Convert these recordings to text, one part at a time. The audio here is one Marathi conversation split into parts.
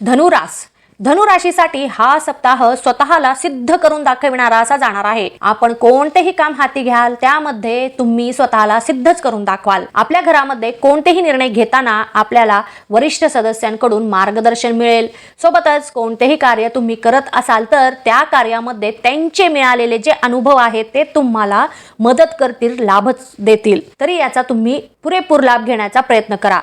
ધનુરાસ धनुराशीसाठी हा सप्ताह स्वतःला सिद्ध करून दाखविणारा असा जाणार आहे. आपण कोणतेही काम हाती घ्याल त्यामध्ये तुम्ही स्वतःला सिद्धच करून दाखवाल. आपल्या घरामध्ये कोणतेही निर्णय घेताना आपल्याला वरिष्ठ सदस्यांकडून मार्गदर्शन मिळेल. सोबतच कोणतेही कार्य तुम्ही करत असाल तर त्या कार्यामध्ये त्यांचे मिळालेले जे अनुभव आहेत ते तुम्हाला मदत करतील लाभच देतील. तरी याचा तुम्ही पुरेपूर लाभ घेण्याचा प्रयत्न करा.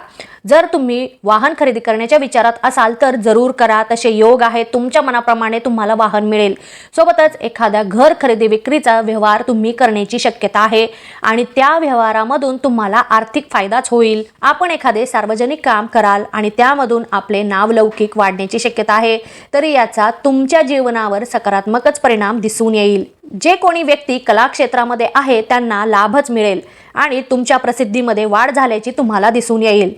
जर तुम्ही वाहन खरेदी करण्याच्या विचारात असाल तर जरूर करा. तसे योग आहेत तुमच्या मनाप्रमाणे तुम्हाला वाहन मिळेल. सोबतच एखाद्या घर खरेदी विक्रीचा व्यवहार तुम्ही करण्याची शक्यता आहे आणि त्या व्यवहारामधून तुम्हाला आर्थिक फायदाच होईल. आपण एखादे सार्वजनिक काम कराल आणि त्यामधून आपले नावलौकिक वाढण्याची शक्यता आहे तरी याचा तुमच्या जीवनावर सकारात्मकच परिणाम दिसून येईल. जे कोणी व्यक्ती कला क्षेत्रामध्ये आहे त्यांना लाभच मिळेल आणि तुमच्या प्रसिद्धीमध्ये वाढ झाल्याची तुम्हाला दिसून येईल.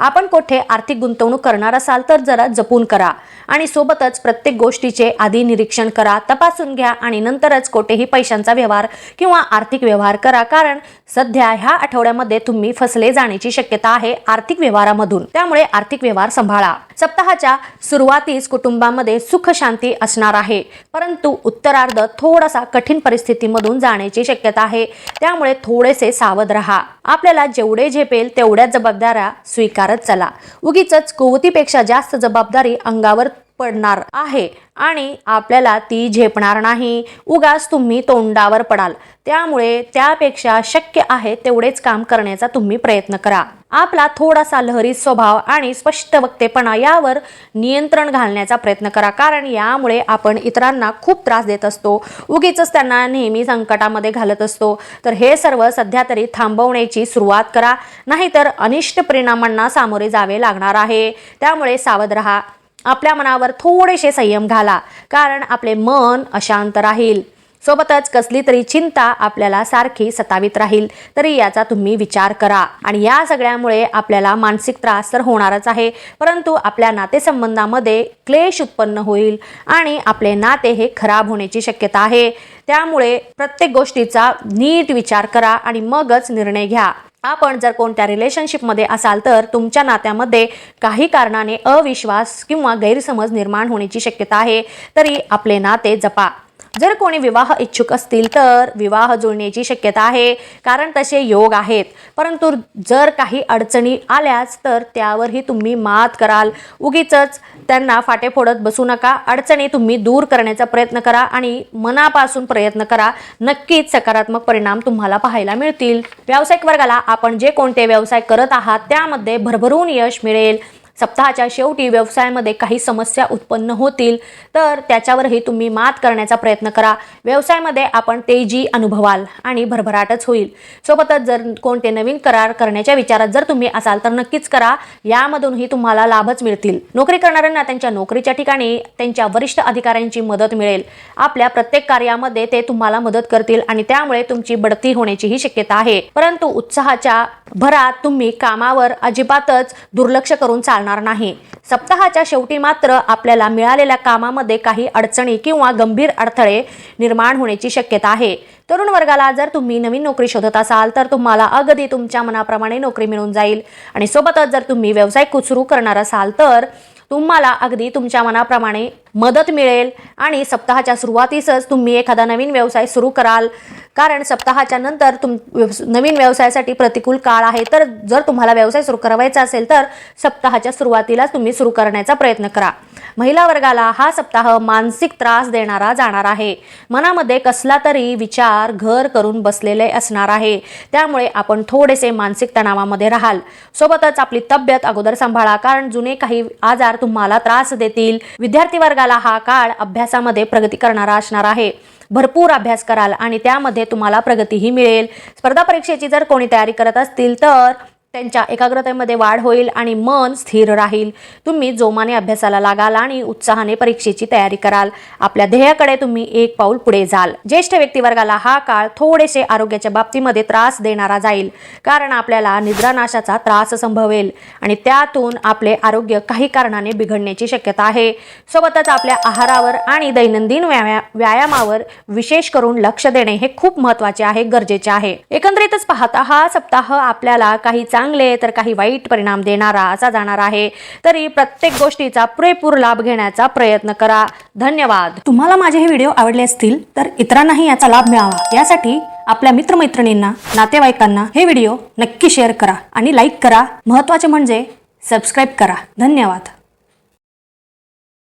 आपण कोठे आर्थिक गुंतवणूक करणार असाल तर जरा जपून करा. आणि सोबतच प्रत्येक गोष्टीचे आधी निरीक्षण करा तपासून घ्या आणि नंतरच कोठेही पैशांचा व्यवहार किंवा आर्थिक व्यवहार करा. कारण सध्या ह्या आठवड्यामध्ये तुम्ही फसले जाण्याची शक्यता आहे आर्थिक व्यवहारामधून. त्यामुळे आर्थिक व्यवहार सांभाळा. सप्ताहाच्या सुरुवातीस कुटुंबामध्ये सुख शांती असणार आहे. परंतु उत्तरार्ध थोडासा कठीण परिस्थितीमधून जाण्याची शक्यता आहे. त्यामुळे थोडेसे सावध राहा. आपल्याला जेवढे झेपेल तेवढ्या जबाबदाऱ्या स्वीकारत चला. उगीच कुवतीपेक्षा जास्त जबाबदारी अंगावर पडणार आहे आणि आपल्याला ती झेपणार नाही. उगाच तुम्ही तोंडावर पडाल. त्यामुळे त्यापेक्षा शक्य आहे तेवढेच काम करण्याचा तुम्ही प्रयत्न करा. आपला थोडासा लहरी स्वभाव आणि स्पष्ट वक्तेपणा यावर नियंत्रण घालण्याचा प्रयत्न करा. कारण यामुळे आपण इतरांना खूप त्रास देत असतो. उगीच त्यांना नेहमी संकटामध्ये घालत असतो. तर हे सर्व सध्या तरी थांबवण्याची सुरुवात करा. नाहीतर अनिष्ट परिणामांना सामोरे जावे लागणार आहे. त्यामुळे सावध राहा. आपल्या मनावर थोडेसे संयम घाला कारण आपले मन अशांत राहील. सोबतच कसली तरी चिंता आपल्याला सारखी सतावित राहील तरी याचा तुम्ही विचार करा. आणि या सगळ्यामुळे आपल्याला मानसिक त्रास तर होणारच आहे परंतु आपल्या नातेसंबंधामध्ये क्लेश उत्पन्न होईल आणि आपले नाते हे खराब होण्याची शक्यता आहे. त्यामुळे प्रत्येक गोष्टीचा नीट विचार करा आणि मगच निर्णय घ्या. आपण जर कोणत्या रिलेशनशिपमध्ये असाल तर तुमच्या नात्यामध्ये काही कारणाने अविश्वास किंवा गैरसमज निर्माण होण्याची शक्यता आहे तरी आपले नाते जपा. जर कोणी विवाह इच्छुक असतील तर विवाह जुळण्याची शक्यता आहे कारण तसे योग आहेत. परंतु जर काही अडचणी आल्याच तर त्यावरही तुम्ही मात कराल. उगीच त्यांना फाटे फोडत बसू नका. अडचणी तुम्ही दूर करण्याचा प्रयत्न करा आणि मनापासून प्रयत्न करा. नक्कीच सकारात्मक परिणाम तुम्हाला पाहायला मिळतील. व्यावसायिक वर्गाला आपण जे कोणते व्यवसाय करत आहात त्यामध्ये भरभरून यश मिळेल. सप्ताहाच्या शेवटी व्यवसायामध्ये काही समस्या उत्पन्न होतील तर त्याच्यावरही तुम्ही मात करण्याचा प्रयत्न करा. व्यवसायामध्ये आपण तेजी अनुभवाल आणि भरभराटच होईल. सोबतच जर कोणते नवीन करार करण्याच्या विचारात जर तुम्ही असाल तर नक्कीच करा. यामधूनही तुम्हाला लाभच मिळतील. नोकरी करणाऱ्यांना त्यांच्या नोकरीच्या ठिकाणी त्यांच्या वरिष्ठ अधिकाऱ्यांची मदत मिळेल. आपल्या प्रत्येक कार्यामध्ये ते तुम्हाला मदत करतील आणि त्यामुळे तुमची बढती होण्याचीही शक्यता आहे. परंतु उत्साहाच्या भरात तुम्ही कामावर अजिबातच दुर्लक्ष करून चालणार नाही. सप्ताहाच्या शेवटी मात्र आपल्याला मिळालेल्या कामामध्ये काही अडचणी किंवा गंभीर अडथळे निर्माण होण्याची शक्यता आहे. तरुण वर्गाला जर तुम्ही नवीन नोकरी शोधत असाल तर तुम्हाला अगदी तुमच्या मनाप्रमाणे नोकरी मिळून जाईल. आणि सोबतच जर तुम्ही व्यवसाय सुरू करणार असाल तर तुम्हाला अगदी तुमच्या मनाप्रमाणे मदत मिळेल. आणि सप्ताहाच्या सुरुवातीसच तुम्ही एखादा नवीन व्यवसाय सुरू कराल. कारण सप्ताहाच्या नंतर तुम नवीन व्यवसायासाठी प्रतिकूल काळ आहे. तर जर तुम्हाला व्यवसाय सुरू करावायचा असेल तर सप्ताहाच्या सुरुवातीलाच तुम्ही सुरू करण्याचा प्रयत्न करा. महिला वर्गाला हा सप्ताह मानसिक त्रास देणारा जाणार आहे. मनामध्ये कसला तरी विचार घर करून बसलेले असणार आहे. त्यामुळे आपण थोडेसे मानसिक तणावामध्ये राहाल. सोबतच आपली तब्येत अगोदर सांभाळा. कारण जुने काही आजार तुम्हाला त्रास देतील. विद्यार्थी वर्गाला हा काळ अभ्यासामध्ये प्रगती करणारा असणार आहे. भरपूर अभ्यास कराल आणि त्यामध्ये तुम्हाला प्रगतीही मिळेल. स्पर्धा परीक्षेची जर कोणी तयारी करत असतील तर त्यांच्या एकाग्रतेमध्ये वाढ होईल आणि मन स्थिर राहील. तुम्ही जोमाने अभ्यासाला लागाल आणि उत्साहाने परीक्षेची तयारी कराल. आपल्या ध्येयाकडे तुम्ही एक पाऊल पुढे जाल. ज्येष्ठ व्यक्तिवर्गाला हा काळ थोडेसे आरोग्याच्या बाबतीमध्ये त्रास देणारा जाईल. कारण आपल्याला निद्रानाशाचा त्रास संभवेल आणि त्यातून आपले आरोग्य काही कारणाने बिघडण्याची शक्यता आहे. सोबतच आपल्या आहारावर आणि दैनंदिन व्याया व्यायामावर विशेष करून लक्ष देणे हे खूप महत्त्वाचे आहे गरजेचे आहे. एकंदरीतच पाहता हा सप्ताह आपल्याला काही चांग चांगले तर काही वाईट परिणाम देणारा असा जाणार आहे. तरी प्रत्येक गोष्टीचा पुरेपूर लाभ घेण्याचा प्रयत्न करा. धन्यवाद. तुम्हाला माझे हे व्हिडिओ आवडले असतील तर इतरांनाही याचा लाभ मिळावा. यासाठी आपल्या मित्रमैत्रिणींना नातेवाईकांना हे व्हिडिओ नक्की शेअर करा आणि लाईक करा. महत्त्वाचे म्हणजे सबस्क्राईब करा. धन्यवाद.